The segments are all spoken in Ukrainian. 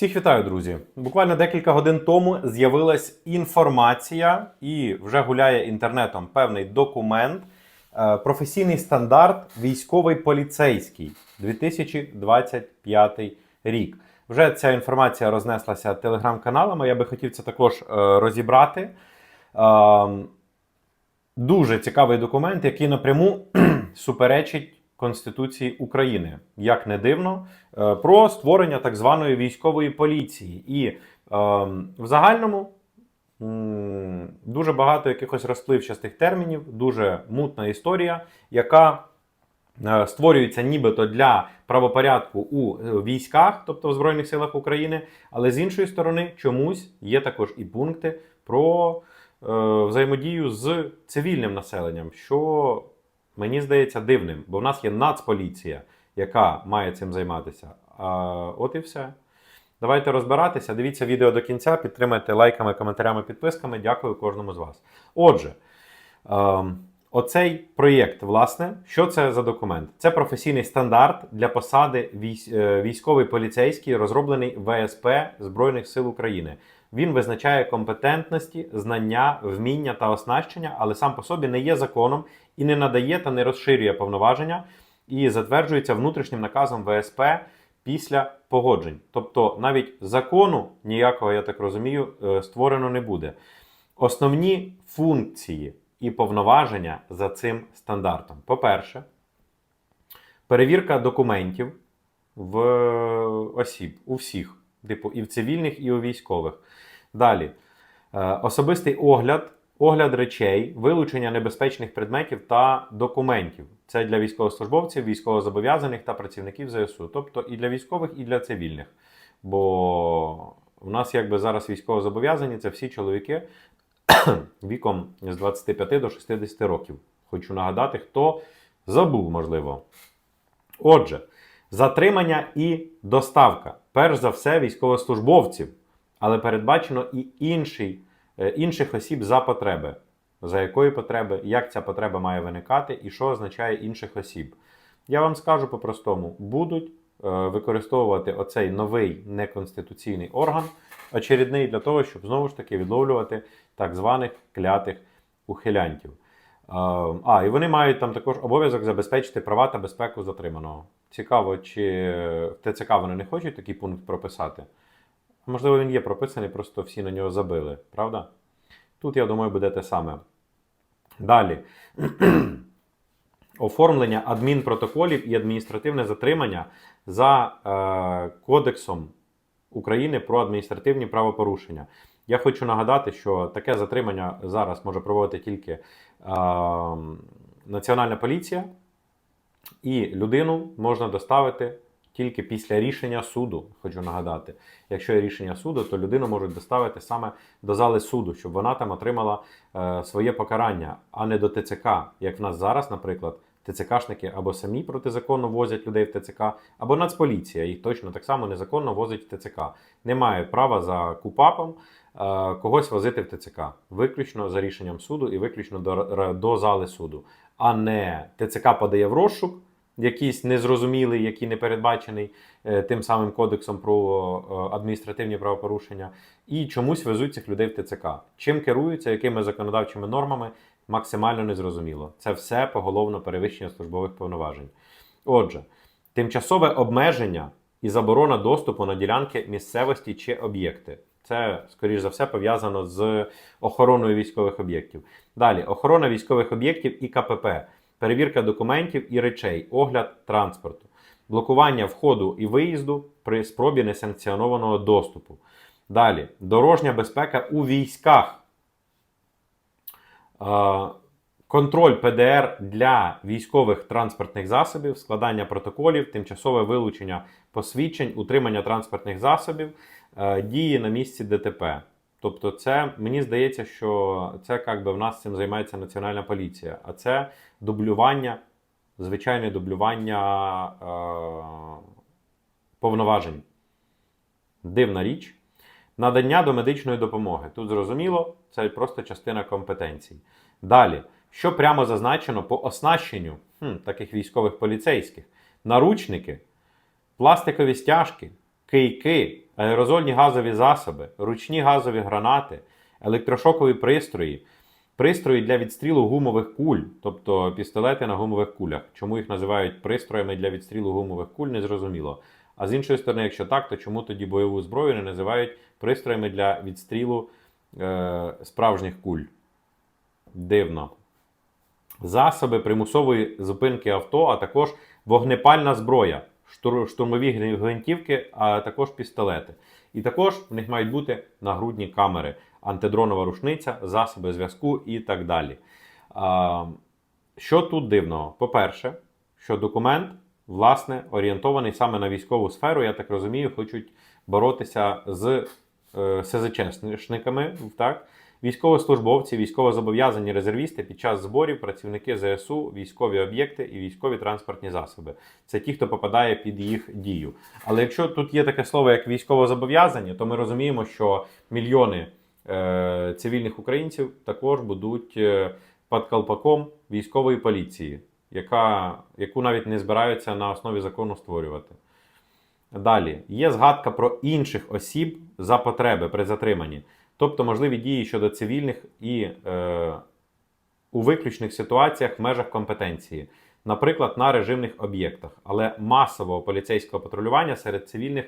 Всіх вітаю, друзі! Буквально декілька годин тому з'явилась інформація і вже гуляє інтернетом певний документ. е, Професійний стандарт військовий поліцейський 2025 рік. Вже ця інформація рознеслася телеграм-каналами. Я би хотів це також е, розібрати. Ем, Дуже цікавий документ, який напряму суперечить Конституції України, як не дивно, е, про створення так званої військової поліції. І е, в загальному дуже багато якихось розпливчастих термінів, дуже мутна історія, яка е, створюється нібито для правопорядку у е, військах, тобто в Збройних силах України, але з іншої сторони, чомусь є також і пункти про взаємодію з цивільним населенням, що мені здається дивним, бо в нас є нацполіція, яка має цим займатися. А, от і все. Давайте розбиратися. Дивіться відео до кінця, підтримайте лайками, коментарями, підписками. Дякую кожному з вас. Отже, ем, оцей проєкт, власне, що це за документ? Це професійний стандарт для посади е, військовий поліцейський, розроблений ВСП Збройних сил України. Він визначає компетентності, знання, вміння та оснащення, але сам по собі не є законом і не надає та не розширює повноваження, і затверджується внутрішнім наказом ВСП після погоджень. Тобто навіть закону ніякого, я так розумію, е, створено не буде. Основні функції і повноваження за цим стандартом. По-перше, перевірка документів в осіб у всіх, типу, і в цивільних, і у військових. Далі, е, особистий огляд, огляд речей, вилучення небезпечних предметів та документів. Це для військовослужбовців, військовозобов'язаних та працівників ЗСУ, тобто і для військових, і для цивільних. Бо у нас якби зараз військовозобов'язані це всі чоловіки віком з 25 до 60 років. Хочу нагадати, хто забув, можливо. Отже, затримання і доставка. Перш за все, військовослужбовців, але передбачено і інший, е, інших осіб за потреби. За якої потреби, як ця потреба має виникати і що означає інших осіб. Я вам скажу по-простому: будуть використовувати оцей новий неконституційний орган, очередний для того, щоб знову ж таки відловлювати так званих клятих ухилянтів. Е, А, і вони мають там також обов'язок забезпечити права та безпеку затриманого. Цікаво, чи в ТЦК вони не хочуть такий пункт прописати. Можливо, він є прописаний, просто всі на нього забили, правда? Тут, я думаю, буде те саме. Далі. Оформлення адмінпротоколів і адміністративне затримання за е, Кодексом України про адміністративні правопорушення. Я хочу нагадати, що таке затримання зараз може проводити тільки е, Національна поліція, і людину можна доставити тільки після рішення суду. Хочу нагадати. Якщо є рішення суду, то людину можуть доставити саме до зали суду, щоб вона там отримала е, своє покарання, а не до ТЦК. Як в нас зараз, наприклад, ТЦКшники або самі протизаконно возять людей в ТЦК, або Нацполіція їх точно так само незаконно возить в ТЦК. Немає права за КУПАПом е, когось возити в ТЦК, виключно за рішенням суду і виключно до, до зали суду, а не ТЦК подає в розшук якийсь незрозумілий, який не передбачений е, тим самим кодексом про е, адміністративні правопорушення, і чомусь везуть цих людей в ТЦК. Чим керуються, якими законодавчими нормами, максимально незрозуміло. Це все поголовно перевищення службових повноважень. Отже, тимчасове обмеження і заборона доступу на ділянки місцевості чи об'єкти. Це, скоріш за все, пов'язано з охороною військових об'єктів. Далі, охорона військових об'єктів і КПП, перевірка документів і речей, огляд транспорту, блокування входу і виїзду при спробі несанкціонованого доступу. Далі, дорожня безпека у військах. Контроль ПДР для військових транспортних засобів, складання протоколів, тимчасове вилучення посвідчень, утримання транспортних засобів, е, дії на місці ДТП. Тобто, це мені здається, що це як би в нас цим займається Національна поліція, а це дублювання, звичайне дублювання е, повноважень. Дивна річ. Надання до медичної допомоги. Тут зрозуміло, це просто частина компетенцій. Далі, що прямо зазначено по оснащенню хм, таких військових поліцейських: наручники, пластикові стяжки, кийки, аерозольні газові засоби, ручні газові гранати, електрошокові пристрої, пристрої для відстрілу гумових куль, тобто пістолети на гумових кулях. Чому їх називають пристроями для відстрілу гумових куль, незрозуміло. А з іншої сторони, якщо так, то чому тоді бойову зброю не називають пристроями для відстрілу е, справжніх куль? Дивно. Засоби примусової зупинки авто, а також вогнепальна зброя, штур- штурмові гвинтівки, а також пістолети. І також в них мають бути нагрудні камери, антидронова рушниця, засоби зв'язку і так далі. Що тут дивного? По-перше, що документ, власне, орієнтований саме на військову сферу, я так розумію, хочуть боротися з е, СЗЧшниками, так? Військовослужбовці, військовозобов'язані резервісти під час зборів, працівники ЗСУ, військові об'єкти і військові транспортні засоби. Це ті, хто попадає під їх дію. Але якщо тут є таке слово як військовозобов'язані, то ми розуміємо, що мільйони е, цивільних українців також будуть е, під колпаком військової поліції, яка, яку навіть не збираються на основі закону створювати. Далі є згадка про інших осіб за потреби при затриманні, тобто можливі дії щодо цивільних і е, у виключних ситуаціях в межах компетенції, наприклад, на режимних об'єктах. Але масового поліцейського патрулювання серед цивільних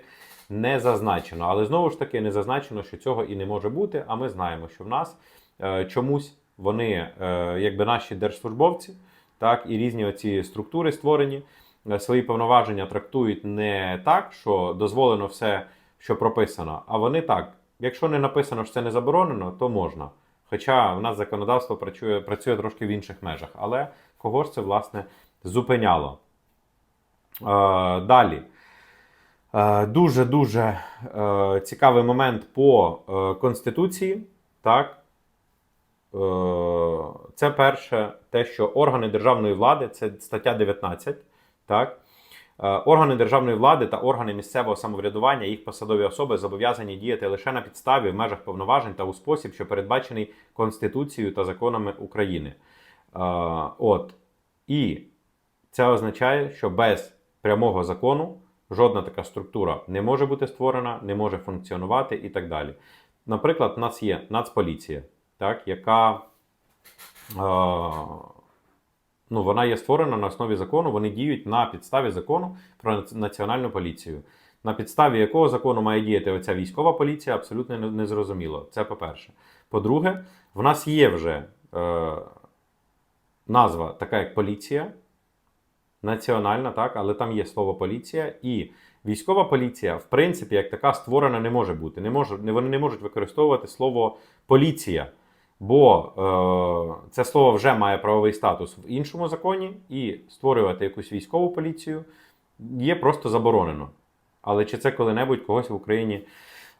не зазначено. Але знову ж таки не зазначено, що цього і не може бути. А ми знаємо, що в нас е, чомусь вони, е, якби наші держслужбовці, так і різні оці структури створені е, свої повноваження трактують не так, що дозволено все, що прописано, а вони так. Якщо не написано, що це не заборонено, то можна. Хоча в нас законодавство працює, працює трошки в інших межах. Але кого ж це власне зупиняло? Е, далі. Е, Дуже-дуже е, цікавий момент по Конституції. Так? Е, Це перше, те, що органи державної влади, це стаття 19. Так? Е, Органи державної влади та органи місцевого самоврядування, їх посадові особи зобов'язані діяти лише на підставі в межах повноважень та у спосіб, що передбачений Конституцією та законами України. Е, От. І це означає, що без прямого закону жодна така структура не може бути створена, не може функціонувати і так далі. Наприклад, у нас є Нацполіція, так, яка е, ну, вона є створена на основі закону, вони діють на підставі закону про національну поліцію. На підставі якого закону має діяти оця військова поліція, абсолютно незрозуміло. Це по-перше. По-друге, в нас є вже е, назва така, як поліція, національна, так, але там є слово поліція, і військова поліція, в принципі, як така створена не може бути. Не може, вони не можуть використовувати слово поліція, бо е, це слово вже має правовий статус в іншому законі, і створювати якусь військову поліцію є просто заборонено. Але чи це коли-небудь когось в Україні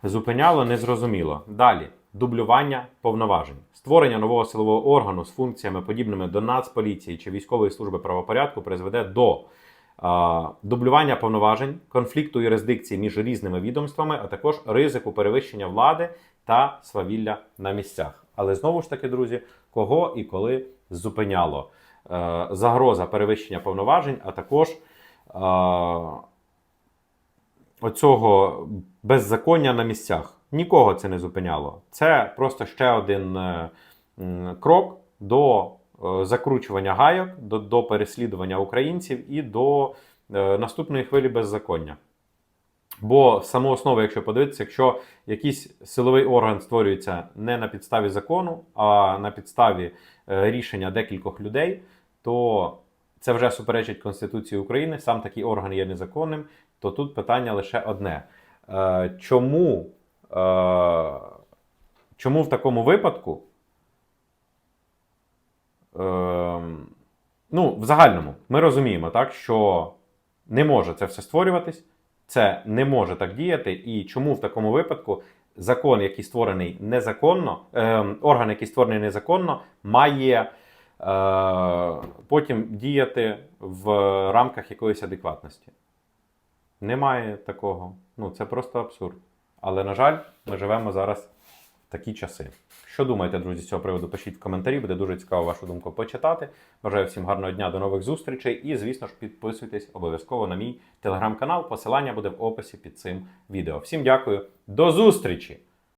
зупиняло, незрозуміло. Далі. Дублювання повноважень. Створення нового силового органу з функціями, подібними до Нацполіції чи військової служби правопорядку, призведе до дублювання повноважень, конфлікту юрисдикції між різними відомствами, а також ризику перевищення влади та свавілля на місцях. Але знову ж таки, друзі, кого і коли зупиняло Е, загроза перевищення повноважень, а також е, оцього беззаконня на місцях. Нікого це не зупиняло. Це просто ще один е, крок до закручування гайок, до, до переслідування українців і до е, наступної хвилі беззаконня. Бо само основа, якщо подивитися, якщо якийсь силовий орган створюється не на підставі закону, а на підставі е, рішення декількох людей, то це вже суперечить Конституції України, сам такий орган є незаконним, то тут питання лише одне. Е, Чому, е, чому в такому випадку? Е, Ну, в загальному, ми розуміємо, так, що не може це все створюватись, це не може так діяти. І чому в такому випадку закон, який створений незаконно, е, орган, який створений незаконно, має е, потім діяти в рамках якоїсь адекватності? Немає такого. Ну, це просто абсурд. Але, на жаль, ми живемо зараз такі часи. Що думаєте, друзі, з цього приводу? Пишіть в коментарі, буде дуже цікаво вашу думку почитати. Бажаю всім гарного дня, до нових зустрічей. І, звісно ж, підписуйтесь обов'язково на мій телеграм-канал. Посилання буде в описі під цим відео. Всім дякую, до зустрічі!